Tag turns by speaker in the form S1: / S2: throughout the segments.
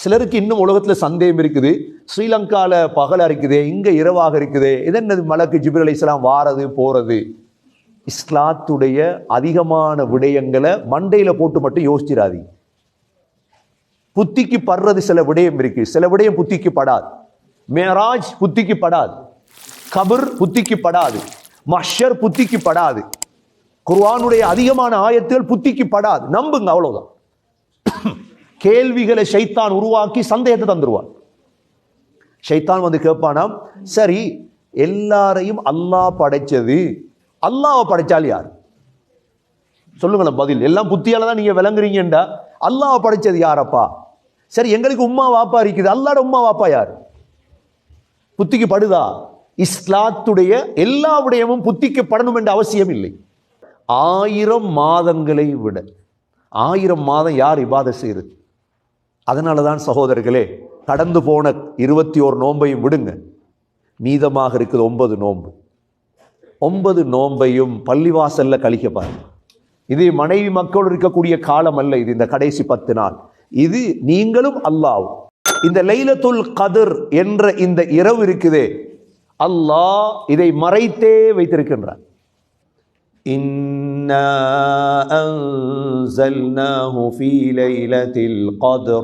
S1: சிலருக்கு இன்னும் உலகத்தில் சந்தேகம் இருக்குது. ஸ்ரீலங்காவில் பகலாக இருக்குது இங்கே இரவாக இருக்குது. இதென்னது மலக்கு ஜிபிர் இஸ்லாம் வாரது போகிறது இஸ்லாத்துடைய அதிகமான விடயங்களை மண்டையில் போட்டு மட்டும் யோசிச்சிடாதீங்க புத்திக்கு படுறது சில விடயம் இருக்கு. சில விடயம் புத்திக்கு படாது. மேராஜ் புத்திக்கு படாது. கபர் புத்திக்கு படாது. மஷர் புத்திக்கு படாது. குர்வானுடைய அதிகமான ஆயத்துகள் புத்திக்கு படாது. நம்புங்க அவ்வளோதான் கேள்விகளை ஷைத்தான் உருவாக்கி சந்தேகத்தை தந்துருவான். ஷைத்தான் வந்து கேட்பானாம் சரி எல்லாரையும் அல்லாஹ் படைச்சது. அல்லாவை படைச்சால் யார்? சொல்லுங்களேன் பதில். எல்லாம் புத்தியால தான் நீங்கள் விளங்குறீங்கண்டா. அல்லாஹ் படைச்சது யாரப்பா? சரி எங்களுக்கு உம்மா வாப்பா இருக்குது. அல்லாட உம்மா வாப்பா யார்? புத்திக்கு படுதா? இஸ்லாத்துடைய எல்லா விடயமும் புத்திக்கு படணும் என்ற அவசியம் இல்லை. ஆயிரம் மாதங்களை விட ஆயிரம் மாதம் யார் இபாத செய்கிறது அதனால தான் சகோதரர்களே கடந்து போன இருபத்தி ஓரு நோன்பையும் விடுங்க மீதமாக இருக்குது ஒன்பது நோன்பு ஒன்பது நோன்பையும் பள்ளிவாசல்ல கழிக்க பாருங்க இது மனைவி மக்களோடு இருக்கக்கூடிய காலம் அல்ல இது இந்த கடைசி பத்து நாள் இது நீங்களும் அல்லாவும் இந்த லைலத்துல் கதிர் என்ற இந்த இரவு இருக்குதே அல்லாஹ் இதை மறைத்தே வைத்திருக்கின்றான் إنا أنزلناه في ليلة القدر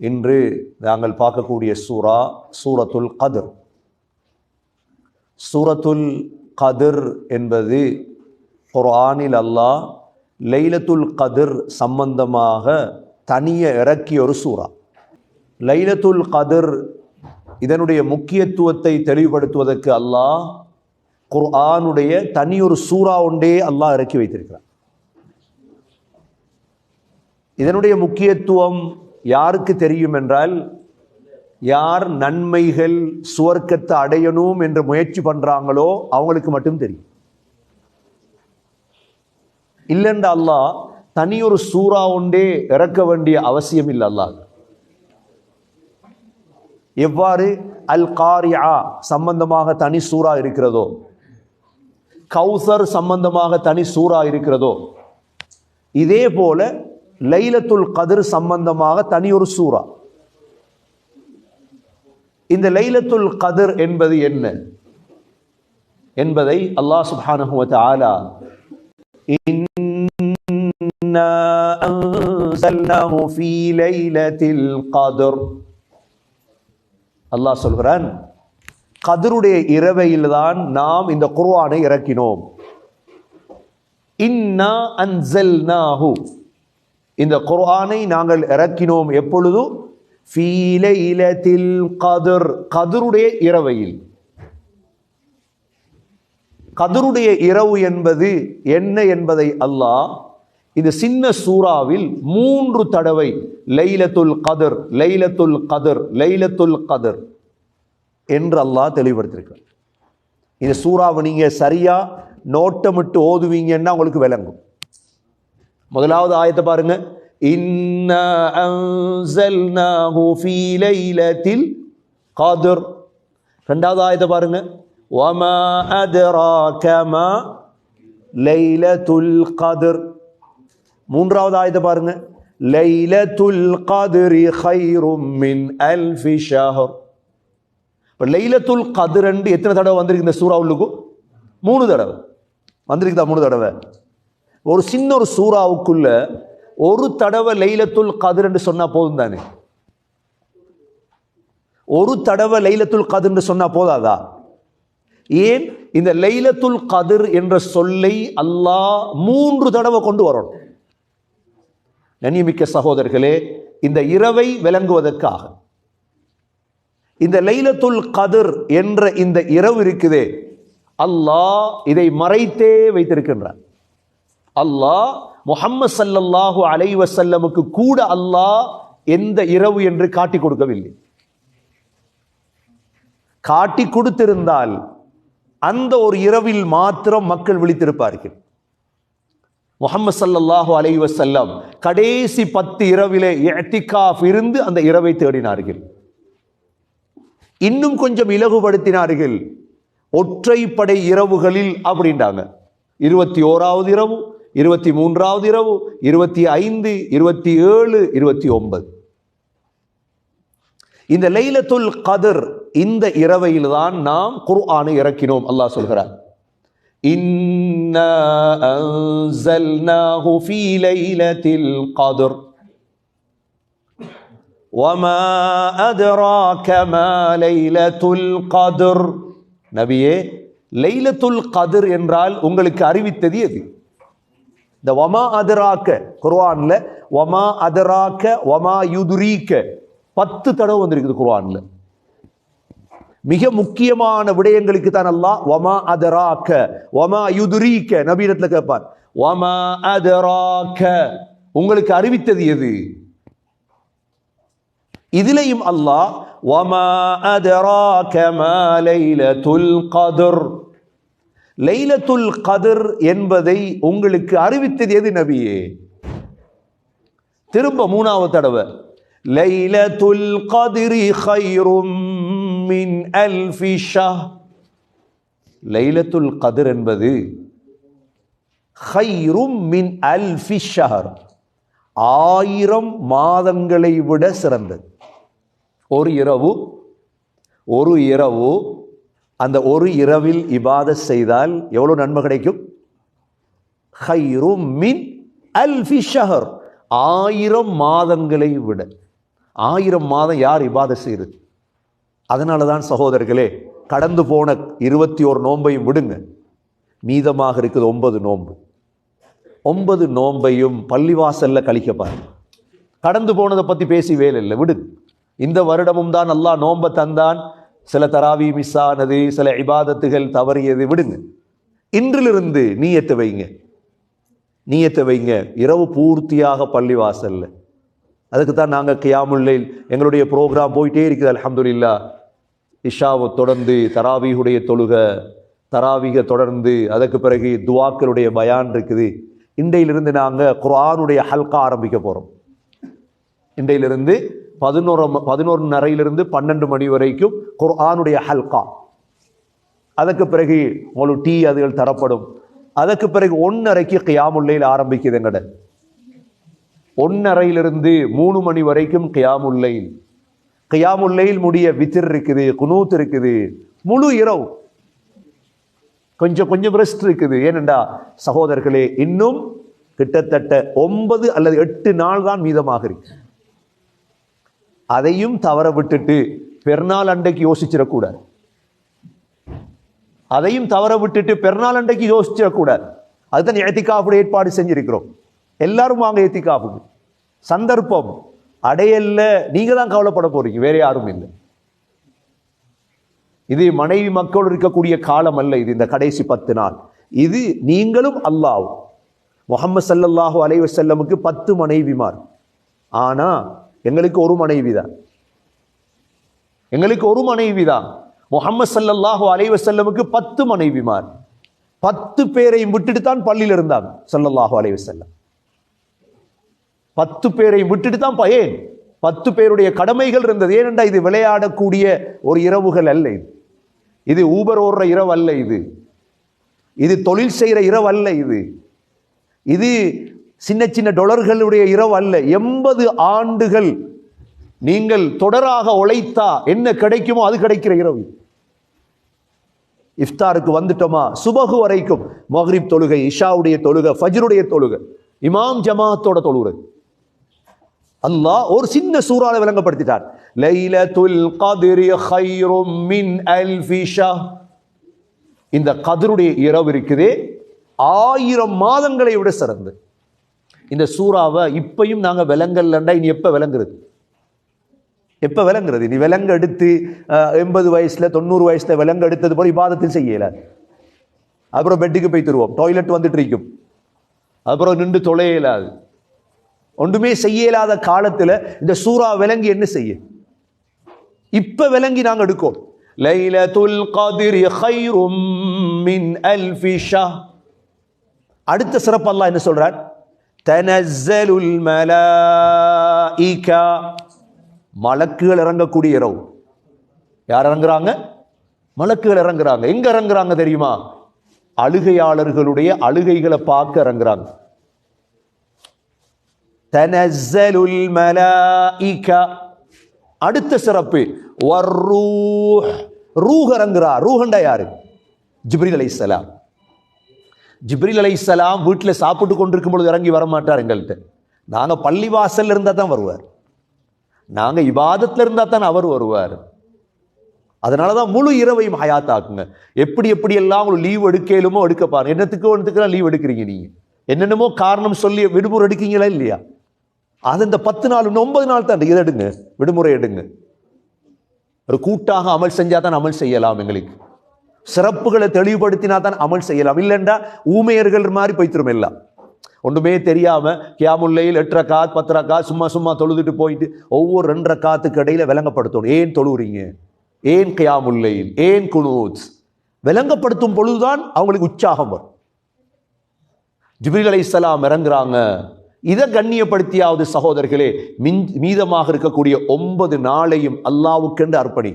S1: இன்று நாங்கள் பார்க்கக்கூடிய சூரா சூரத்துல் கதிர். சூரத்துல் கதிர் என்பது குர்ஆனில் அல்லாஹ் லைலத்துல் கதிர் சம்பந்தமாக தனிய இறக்கிய ஒரு சூறா லைலத்துல் கதிர் இதனுடைய முக்கியத்துவத்தை தெளிவுபடுத்துவதற்கு அல்லாஹ் குர்ஆனுடைய தனி ஒரு சூறா ஒன்றே அல்லாஹ் இறக்கி வைத்திருக்கிறார் இதனுடைய முக்கியத்துவம் யாருக்கு தெரியும் என்றால் யார் நன்மைகள் சுவர்க்கத்தை அடையணும் என்று முயற்சி பண்றாங்களோ அவங்களுக்கு மட்டும் தெரியும். இல்லைன்ற அல்லாஹ் தனி ஒரு சூறா ஒன்றே இறக்க வேண்டிய அவசியம் இல்லை அல்லாஹ். எவ்வாறு? அல் காரியா சம்பந்தமாக தனி சூறா இருக்கிறதோ கௌசர் சம்பந்தமாக தனி சூறா இருக்கிறதோ இதே போல லைலத்துல் கதிர் சம்பந்தமாக தனி ஒரு சூறா. இந்த லைலத்துல் கதிர் என்பது என்ன? என்பதை அல்லாஹ் சுப்ஹானஹு ஆலா தஆலா லைலத்தில் அல்லாஹ் சொல்கிறான் கதிருடைய இரவையில்தான் நாம் இந்த குர்ஆனை இறக்கினோம் இன்னா அன்சல்னாஹு இந்த குர்ஆனை நாங்கள் இறக்கினோம் எப்பொழுது? ஃபீலைலத்தில் கதிர் கதிருடைய இரவையில். கதிருடைய இரவு என்பது என்ன என்பதை அல்லாஹ் இந்த சின்ன சூறாவில் மூன்று தடவை லைலத்துல் கதிர் லைலத்துல் கதிர் லைலத்துல் கதிர் என்று அல்லாஹ் தெளிவுபடுத்திருக்கிறார் இந்த சூறாவை நீங்க சரியா நோட்டமிட்டு ஓதுவீங்கன்னா உங்களுக்கு விளங்கும். முதலாவது ஆயத்தை பாருங்க. இன்னா அன்சல்னாஹு ரெண்டாவது ஆயத்தை பாருங்க. வமா அத்ராக லைல துல் கதிர். மூன்றாவது ஆயத்தை பாருங்க. லைல துல் கதிரி ஹைரும் மின் அல்ஃபி ஷஹர். இப்போ லைலத்துல் கதிர் என்று எத்தனை தடவை வந்திருக்கு இந்த சூறாவுக்கு மூணு தடவை. வந்திருக்குதா மூணு தடவை? ஒரு சின்ன ஒரு சூறாவுக்குள்ள ஒரு தடவை லைலத்துல் கதிர் என்று சொன்னா போதும் தானே ஒரு தடவை லைலத்துல் கதிர் என்று சொன்னா போதாதா? ஏன்? இந்த லைலத்துல் கதிர் என்ற சொல்லை அல்லாஹ் மூன்று தடவை கொண்டு வரணும். நனியமிக்க சகோதரர்களே இந்த இரவை விளங்குவதற்காக. இந்த லைலத்துல் கதிர் என்ற இந்த இரவு இருக்குதே அல்லாஹ் இதை மறைத்தே வைத்திருக்கின்றான். அல்லாஹ் முஹம்மது சல்லல்லாஹு அலைவசல்லமுக்கு கூட அல்லாஹ் எந்த இரவு என்று காட்டி கொடுக்கவில்லை. காட்டி கொடுத்திருந்தால் அந்த ஒரு இரவில் மாத்திரம் மக்கள் விழித்திருப்பார்கள். முகமது சல்லாஹூ அலைவசல்லம் கடைசி பத்து இரவிலே எட்டிகாஃப் இருந்து அந்த இரவை தேடினார்கள். இன்னும் கொஞ்சம் இலகுபடுத்தினார்கள். ஒற்றைப்படை இரவுகளில் அப்படின்றாங்க. இருபத்தி ஓராவது இரவு இருபத்தி மூன்றாவது இரவு இருபத்தி ஐந்து இருபத்தி ஏழு இருபத்தி ஒன்பது இந்த லைலத்துல் கதர் இந்த இரவையில் தான் நாம் குர்ஆனை இறக்கினோம் அல்லாஹ் சொல்கிறார் இன்னா அன்சல்நாஹு ஃபீ லைலத்தில் கதர் وما أدراك ما ليلة القدر நபியே லைலத்துல் கதிர் என்றால் உங்களுக்கு அறிவித்தது எது இந்த வமா அதராக்க குர்வானில் வமா அதராக்க ஒமா யுதுரீக்க பத்து தடவை வந்திருக்குது குர்ஆன்ல. மிக முக்கியமான விடயங்களுக்கு தான் அல்லாஹ் வமா அதராக்க ஒமா யுதுரீக்க நபீனத்துல கேட்பார். ஒமா அதராக்க. உங்களுக்கு அறிவித்தது எது? இதிலையும் அல்லாஹ் வமா அதராக்க மாலையில துல் கதுர். லைலத்துல் கதிர் என்பதை உங்களுக்கு அறிவித்தது எது நபியே? திரும்ப மூணாவது தடவை. லைலத்துல் கதிரி ஹைரும் மின் அல்ஃபிஷா லைலத்துல் கதிர் என்பது ஹைரும் மின் அல்ஃபிஷார் ஆயிரம் மாதங்களை விட சிறந்தது. ஒரு இரவு ஒரு இரவு அந்த ஒரு இரவில் இபாத செய்தால் எவ்வளோ நன்மை கிடைக்கும்? ஹைரும் மின் அல்ஃபி ஷஹர். ஆயிரம் மாதங்களை விட. ஆயிரம் மாதம் யார் இபாத செய்யுது அதனால தான் சகோதரர்களே கடந்து போன இருபத்தி ஒரு நோன்பையும் விடுங்க. மீதமாக இருக்குது ஒன்பது நோன்பு. ஒன்பது நோன்பையும் பள்ளிவாசல்ல கழிக்க பாருங்க. கடந்து போனதை பற்றி பேசி வேலை இல்லை விடு இந்த வருடமும் தான் நல்லா நோன்பை தந்தான். சில தராவி மிஸ் ஆனது சில இபாதத்துகள் தவறியது விடுங்க. இன்றிலிருந்து நீயத்தை வைங்க. நீயத்தை வைங்க. இரவு பூர்த்தியாக பள்ளிவாசல்ல அதுக்கு தான் நாங்கள் கியாமுல்லைல் எங்களுடைய ப்ரோக்ராம் போயிட்டே இருக்குது அலமதுல்லா இஷாவை தொடர்ந்து தராவீகுடைய தொழுக தராவீக தொடர்ந்து அதுக்கு பிறகு துவாக்களுடைய பயான் இருக்குது. இன்றையிலிருந்து நாங்கள் குரானுடைய ஹல்கா ஆரம்பிக்க போகிறோம் இன்றையிலிருந்து பதினோரு பதினோரு நரையிலிருந்து பன்னெண்டு மணி வரைக்கும் குர்ஆனுடைய ஹல்கா. அதற்கு பிறகு உங்களுக்கு டீ அதுகள் தரப்படும். அதற்கு பிறகு ஒன்னரைக்கு கியாமுல்லையில் ஆரம்பிக்குது எங்கட? ஒன்னரையிலிருந்து மூணு மணி வரைக்கும் கியாமுல்லையில் கியாமுல்லையில் முடிய வித்திர் இருக்குது குனூத் இருக்குது. முழு இரவு. கொஞ்சம் கொஞ்சம் ரெஸ்ட் இருக்குது. ஏனெண்டா சகோதரர்களே இன்னும் கிட்டத்தட்ட ஒன்பது அல்லது எட்டு நாள் தான் மீதமாக இருக்கு. அதையும் தவற விட்டுட்டு பெருநாள் அண்டைக்கு யோசிச்சிடக்கூடாது. அதையும் தவற விட்டுட்டு பெருநாள் அண்டைக்கு யோசிச்சிடக்கூடாது. அதுதான் ஏத்திக்காப்புடைய ஏற்பாடு செஞ்சிருக்கிறோம். எல்லாரும் வாங்க ஏத்திக்காப்புக்கு சந்தர்ப்பம். அடையல்ல. நீங்க தான் கவலைப்பட போறீங்க. வேற யாரும் இல்லை. இது மனைவி மக்கள் இருக்கக்கூடிய காலம் அல்ல இது இந்த கடைசி பத்து நாள். இது நீங்களும் அல்லாவும் முகமது சல்லல்லாஹு அலைவசல்லமுக்கு பத்து மனைவிமார். ஆனா எங்களுக்கு ஒரு மனைவி தான். எங்களுக்கு ஒரு மனைவி தான். முகமது சல்லல்லாஹு அலைஹி வஸல்லமுக்கு பத்து மனைவிமார். பத்து பேரையும் விட்டுட்டு தான் பள்ளியில் இருந்தாங்க சல்லல்லாஹு அலைவ செல்லம் பத்து பேரையும் விட்டுட்டு தான் பையன் பத்து பேருடைய கடமைகள் இருந்தது. ஏனென்றா இது விளையாடக்கூடிய ஒரு இரவுகள் அல்ல இது. இது ஊபர் ஓடுற இரவு அல்ல இது. இது தொழில் செய்கிற இரவு அல்ல இது. இது சின்ன சின்ன டொலர்களுடைய இரவு அல்ல எண்பது ஆண்டுகள் நீங்கள் தொடராக உழைத்தா என்ன கிடைக்குமோ அது கிடைக்கிற இரவு. இஃப்தாருக்கு வந்துட்டோமா? சுபகு வரைக்கும். மஹ்ரிப் தொழுகை இஷாவுடைய தொழுகை ஃபஜ்ருடைய தொழுகை இமாம் ஜமாத்தோட தொழுகை. அல்லாஹ் ஒரு சின்ன சூறால விளங்கப்படுத்திட்டார். லைலத்துல் கதிரி ஹைரும் மின் அல்ஃபிஷா இந்த கதிருடைய இரவு இருக்குதே. ஆயிரம் மாதங்களை விட சிறந்து. இந்த சூறாவை இப்பையும் நாங்கள் விலங்கல்லண்டா இனி எப்போ விளங்குறது எப்போ விளங்குறது நீ விலங்கு எடுத்து எண்பது வயசில் தொண்ணூறு வயசில் விலங்கு எடுத்தது போல இபாதத்தில் செய்யலை. அப்புறம் பெட்டுக்கு போய் தருவோம். டாய்லெட் வந்துட்டு இருக்கும் அப்புறம் நின்று தொலையலாது ஒன்றுமே செய்ய இயலாத காலத்தில் இந்த சூறா விலங்கி என்ன செய்ய இப்போ விலங்கி நாங்கள் எடுக்கோம். லைலத்துல் கதிரி ஹைரும் மின் அல்ஃபிஷா அடுத்த சிறப்பெல்லாம் என்ன சொல்கிறார் சொல்றார் தனஸ்ஸலுல் மலாயிகா மலக்குகள் இறங்கக்கூடிய இரவு. யார் இறங்குறாங்க? மலக்குகள் இறங்குறாங்க. எங்க இறங்குறாங்க தெரியுமா? அழுகையாளர்களுடைய அழுகைகளை பார்க்க இறங்குறாங்க. தனசலுல் மலாயிகா அடுத்த சிறப்பு. வர்ரூஹ். ரூஹ் இறங்குறா. ரூஹண்டா யாரு? ஜிப்ரீல் அலைஹிஸ்ஸலாம். ஜிப்ரில் அலை இஸ்லாம் வீட்டில் சாப்பிட்டு கொண்டிருக்கும் பொழுது இறங்கி வர மாட்டார் எங்கள்கிட்ட. நாங்கள் பள்ளிவாசல் இருந்தால் தான் வருவார். நாங்கள் இபாதத்தில் இருந்தால் தான் அவர் வருவார். அதனால தான் முழு இரவையும் ஹயாத்தாக்குங்க எப்படி எப்படி எல்லாம் உங்களுக்கு லீவ் எடுக்கலுமோ எடுக்க பாருங்க என்னத்துக்கு ஒன்றுத்துக்கு லீவ் எடுக்கிறீங்க நீங்கள் என்னென்னமோ காரணம் சொல்லி விடுமுறை எடுக்கீங்களா இல்லையா? அது இந்த பத்து நாள் இன்னும் ஒன்பது நாள் தான். இதை எடுங்க. விடுமுறை எடுங்க. ஒரு கூட்டாக அமல் செஞ்சால் தான் அமல் செய்யலாம் எங்களுக்கு. சிறப்புகளை தெளிவுபடுத்தினா தான் அமல் செய்யலாம். இல்லைண்டா ஊமையர்கள் மாதிரி போய்த்திரும் எல்லாம். ஒன்றுமே தெரியாமல் கியாமுல்லையில் எட்டரை காத் பத்தரை காத் சும்மா சும்மா தொழுதுட்டு போயிட்டு ஒவ்வொரு ரெண்டரை காத்துக்கு இடையில விளங்கப்படுத்தணும். ஏன் தொழுவுறீங்க ஏன் கியாமுல்லையில்? ஏன் குனூத் விளங்கப்படுத்தும் பொழுதுதான் அவங்களுக்கு உற்சாகம் வரும். ஜிப்ரீல் அலைஹிஸ்ஸலாம் இறங்குறாங்க. இதை கண்ணியப்படுத்தியாவது சகோதரர்களே மின் மீதமாக இருக்கக்கூடிய ஒன்பது நாளையும் அல்லாவுக்கென்று அர்ப்பணி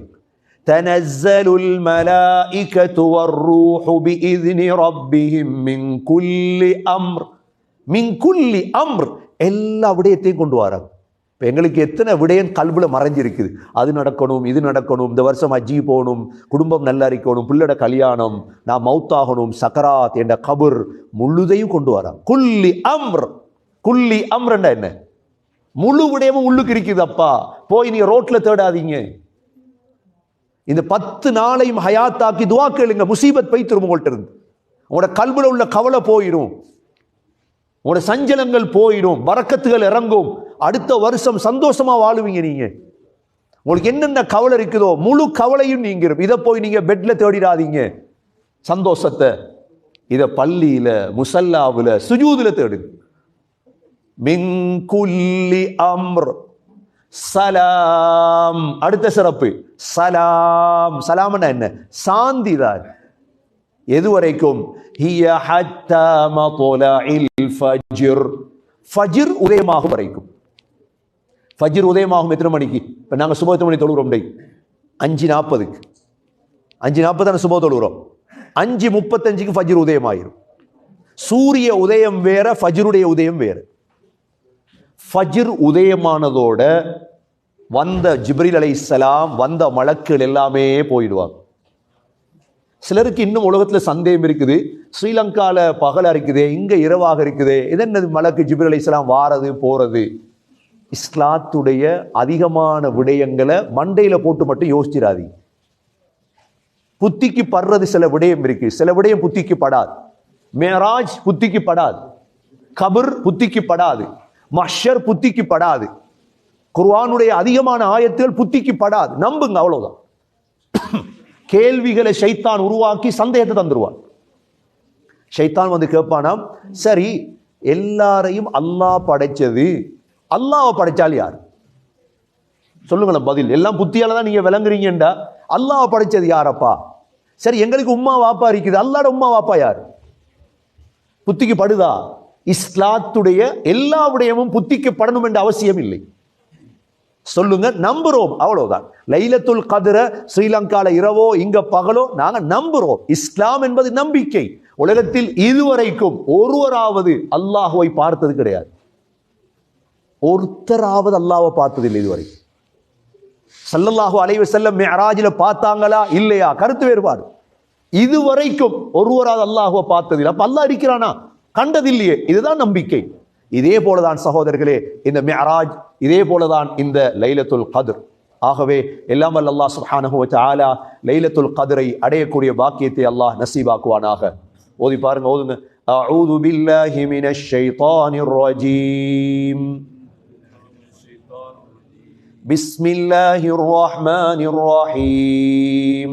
S1: تنزل الملائكة والروح بإذن ربهم من كل أمر من كل أمر எல்லா விடயத்தையும் கொண்டு வராங்க இப்போ எங்களுக்கு எத்தனை விடயம் கல்வில மறைஞ்சிருக்குது அது நடக்கணும் இது நடக்கணும் இந்த வருஷம் அஜி போகணும் குடும்பம் நல்லா இருக்கணும் பிள்ளட கல்யாணம் நான் மௌத்தாகணும் சக்கராத் என்ற கபர் முழுதையும் கொண்டு வராங்க குல்லி அம்ர் குல்லி அம்ரண்டா என்ன முழு விடயமும் உள்ளுக்கு இருக்குது அப்பா போய் நீங்க ரோட்ல தேடாதீங்க இந்த பத்து நாளையும் ஹயாத்தாக்கி துவா கேளுங்க. முசீபத் பைத்திரும் உங்கள்கிட்ட இருந்து. உங்களோட கல்வில உள்ள கவலை போயிடும். உங்களோட சஞ்சலங்கள் போயிடும். வரக்கத்துகள் இறங்கும். அடுத்த வருஷம் சந்தோஷமா வாழுவீங்க நீங்க. உங்களுக்கு என்னென்ன கவலை இருக்குதோ முழு கவலையும் நீங்கிரும். இதை போய் நீங்க பெட்ல தேடிடாதீங்க. சந்தோஷத்தை இதை பள்ளியில முசல்லாவில் சுஜூதில் தேடுங்க. மிங்குல்லி அம்ர். சலாம். அடுத்த சிறப்பு. சலாம். சலாம்னா என்ன? சாந்திதான். எது வரைக்கும் ஃபஜிர். உதயமாகும் வரைக்கும். ஃபஜிர் உதயமாகும் எத்தனை மணிக்கு? இப்போ நாங்கள் சுப எத்தனை மணி தொழுகிறோம் டே அஞ்சு நாற்பதுக்கு. அஞ்சு நாற்பது தானே சுப தொழுகிறோம்? அஞ்சு முப்பத்தஞ்சுக்கு ஃபஜிர் உதயமாயிரும். சூரிய உதயம் வேற ஃபஜிருடைய உதயம் வேறு. ஃபஜிர் உதயமானதோட வந்த ஜிப்ரீல் அலைஹிஸ்ஸலாம் வந்த மலக்குகள் எல்லாமே போயிடுவாங்க. சிலருக்கு இன்னும் உலகத்தில் சந்தேகம் இருக்குது. ஸ்ரீலங்காவில் பகலாக இருக்குது இங்கே இரவாக இருக்குது இதென்னது மலக்கு ஜிப்ரீல் அலைஹிஸ்ஸலாம் வாரது போகிறது இஸ்லாத்துடைய அதிகமான விடயங்களை மண்டையில் போட்டு மட்டும் யோசிச்சிடாதீங்க. புத்திக்கு படுறது சில விடயம் இருக்கு. சில விடயம் புத்திக்கு படாது. மேராஜ் புத்திக்கு படாது. கபர் புத்திக்கு படாது. மஷர் புத்திக்கு படாது குர்வானுடைய அதிகமான ஆயத்துகள் புத்திக்கு படாது நம்புங்க அவ்வளவுதான். கேள்விகளை ஷைத்தான் உருவாக்கி சந்தேகத்தை தந்துருவான். ஷைத்தான் வந்து கேட்பானாம் சரி எல்லாரையும் அல்லாஹ் படைச்சது. அல்லாவை படைச்சால் யார்? சொல்லுங்களேன் பதில். எல்லாம் புத்தியால தான் நீங்க விளங்குறீங்கண்டா. அல்லாவை படைச்சது யாரப்பா? சரி எங்களுக்கு உம்மா வாப்பா இருக்குது. அல்லாட உம்மா வாப்பா யார்? புத்திக்கு படுதா? இஸ்லாத்துடைய எல்லா விடயமும் புத்திக்கு படணும் என்ற அவசியம் இல்லை. சொல்லுங்க நம்புறோம் அவ்வளவுதான். லைலத்துல் கதிர ஸ்ரீலங்கால இரவோ இங்க பகலோ நாங்க நம்புறோம். இஸ்லாம் என்பது நம்பிக்கை. உலகத்தில் இதுவரைக்கும் ஒருவராவது அல்லாஹுவை பார்த்தது கிடையாது. ஒருத்தராவது அல்லாஹ்வை பார்த்ததில்லை இதுவரை. சல்லல்லாஹு அலைவு செல்லம் மெராஜில் பார்த்தாங்களா? இல்லையா? கருத்து வேறுபாடு. இதுவரைக்கும் ஒருவராவது அல்லாஹுவை பார்த்ததில்லை. அப்ப அல்லா இருக்கிறானா? கண்டதில்லையே இதுதான் நம்பிக்கை இதே போலதான் சகோதரர்களே இந்த மிஅராஜ் இதே போலதான் இந்த லைலத்துல் கத்ர் ஆகவே எல்லாம் வல்ல அல்லாஹ் சுப்ஹானஹு வ தஆலா லைலத்துல் கத்ரை அடையக்கூடிய பாக்கியத்தை அல்லாஹ் நசீபாக்குவானாக ஓதி பாருங்க ஓதுங்க அஊது பில்லாஹி மினஷ் ஷைத்தானிர் ரஜீம் بسم الله الرحمن الرحيم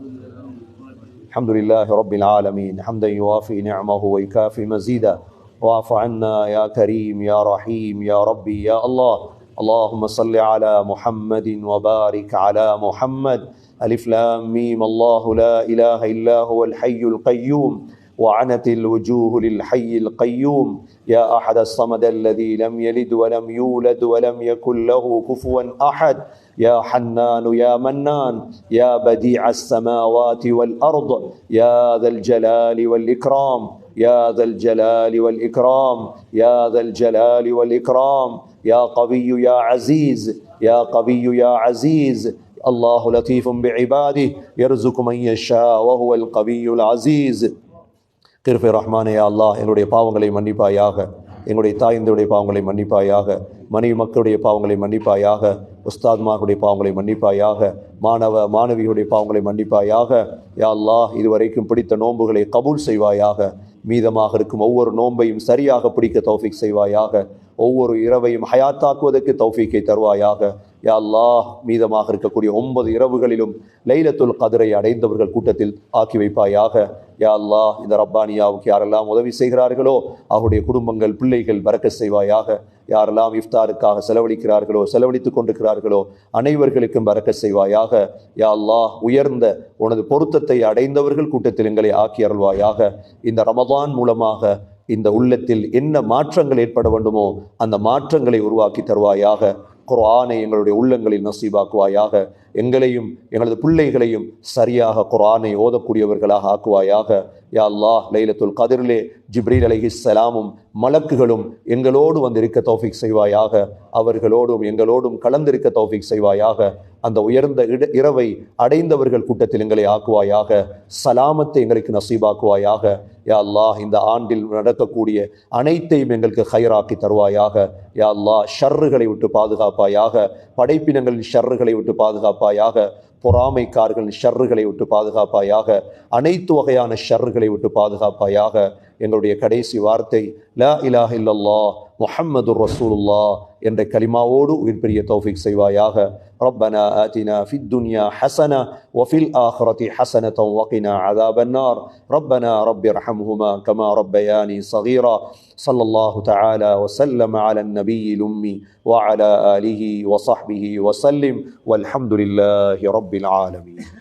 S1: الحمد لله رب العالمين. حمدا يوافي نعمه ويكافي مزيدا واعف عنا يا كريم يا رحيم يا ربي يا الله. اللهم صل على محمد وبارك على محمد. ألف لام ميم. الله لا إله إلا هو الحي القيوم. وعنت الوجوه للحي القيوم. يا أحد الصمد الذي لم يلد ولم يولد ولم يكن له كفوا أحد. يا حنان يا منان يا بديع السماوات والأرض. يا ذا الجلال والإكرام. يا ذا الجلال والإكرام. يا ذا الجلال والإكرام. يا قوي يا عزيز. يا قوي يا عزيز. الله لطيف بعباده. يرزق من يشاء وهو القوي العزيز. கிருபை ரஹ்மானே அல்லாஹ் எங்களுடைய பாவங்களை மன்னிப்பாயாக. எங்களுடைய தாய்ந்தருடைய பாவங்களை மன்னிப்பாயாக. மனைவி மக்களுடைய பாவங்களை மன்னிப்பாயாக. உஸ்தாத்மாருடைய பாவங்களை மன்னிப்பாயாக. மாணவ மாணவிகளுடைய பாவங்களை மன்னிப்பாயாக. யா அல்லாஹ் இதுவரைக்கும் பிடித்த நோன்புகளை கபூல் செய்வாயாக. மீதமாக இருக்கும் ஒவ்வொரு நோன்பையும் சரியாக பிடிக்க தௌஃபிக் செய்வாயாக. ஒவ்வொரு இரவையும் ஹயாத்தாக்குவதற்கு தௌஃபீக்கை தருவாயாக. யா அல்லாஹ் மீதமாக இருக்கக்கூடிய ஒன்பது இரவுகளிலும் லைலத்துல் கதிரை அடைந்தவர்கள் கூட்டத்தில் ஆக்கி வைப்பாயாக. யா அல்லாஹ் இந்த ரப்பானியாவுக்கு யாரெல்லாம் உதவி செய்கிறார்களோ அவருடைய குடும்பங்கள் பிள்ளைகள் வரக்க செய்வாயாக. யாரெல்லாம் இஃப்தாருக்காக செலவழிக்கிறார்களோ செலவழித்துக் கொண்டிருக்கிறார்களோ அனைவர்களுக்கும் வரக்க செய்வாயாக. யா அல்லாஹ் உயர்ந்த உனது பொருத்தத்தை அடைந்தவர்கள் கூட்டத்தில் எங்களை ஆக்கி அருள்வாயாக. இந்த ரமதான் மூலமாக இந்த உள்ளத்தில் என்ன மாற்றங்கள் ஏற்பட வேண்டுமோ அந்த மாற்றங்களை உருவாக்கி தருவாயாக. குரானை எங்களுடைய உள்ளங்களில் நசீபாக்குவாயாக எங்களையும் எங்களது பிள்ளைகளையும் சரியாக குரானை ஓதக்கூடியவர்களாக ஆக்குவாயாக யா அல்லாஹ் லைலத்துல் கதிரிலே ஜிப்ரீல் சலாமும் மலக்குகளும் எங்களோடு வந்திருக்க தௌஃபிக் செய்வாயாக. அவர்களோடும் எங்களோடும் கலந்திருக்க தௌஃபிக் செய்வாயாக. அந்த உயர்ந்த இட இரவை அடைந்தவர்கள் கூட்டத்தில் எங்களை ஆக்குவாயாக. சலாமத்தை எங்களுக்கு நசீபாக்குவாயாக. யா அல்லாஹ் இந்த ஆண்டில் நடக்கக்கூடிய அனைத்தையும் எங்களுக்கு ஹைராக்கி தருவாயாக. யா அல்லாஹ் ஷர்றுகளை விட்டு பாதுகாப்பாயாக. படைப்பினங்களின் ஷர்றுகளை விட்டு பாதுகாப்பாயாக. பொறாமைக்காரர்களின் ஷர்றுகளை விட்டு பாதுகாப்பாயாக அனைத்து வகையான ஷர்றுகளை விட்டு பாதுகாப்பாயாக எங்களுடைய கடைசி வார்த்தை லா இலாஹ இல்லல்லா முஹம்மது ரசூலுல்லா என்ற கலிமாவோடு உயிர் பெரிய தௌஃபிக் செய்வாயாக ربنا آتنا في الدنيا حسنة وفي الآخرة حسنة وقنا عذاب النار ربنا رب ارحمهما كما ربياني صغيرا صلى الله تعالى وسلم على النبي الأمي وعلى آله وصحبه وسلم والحمد لله رب العالمين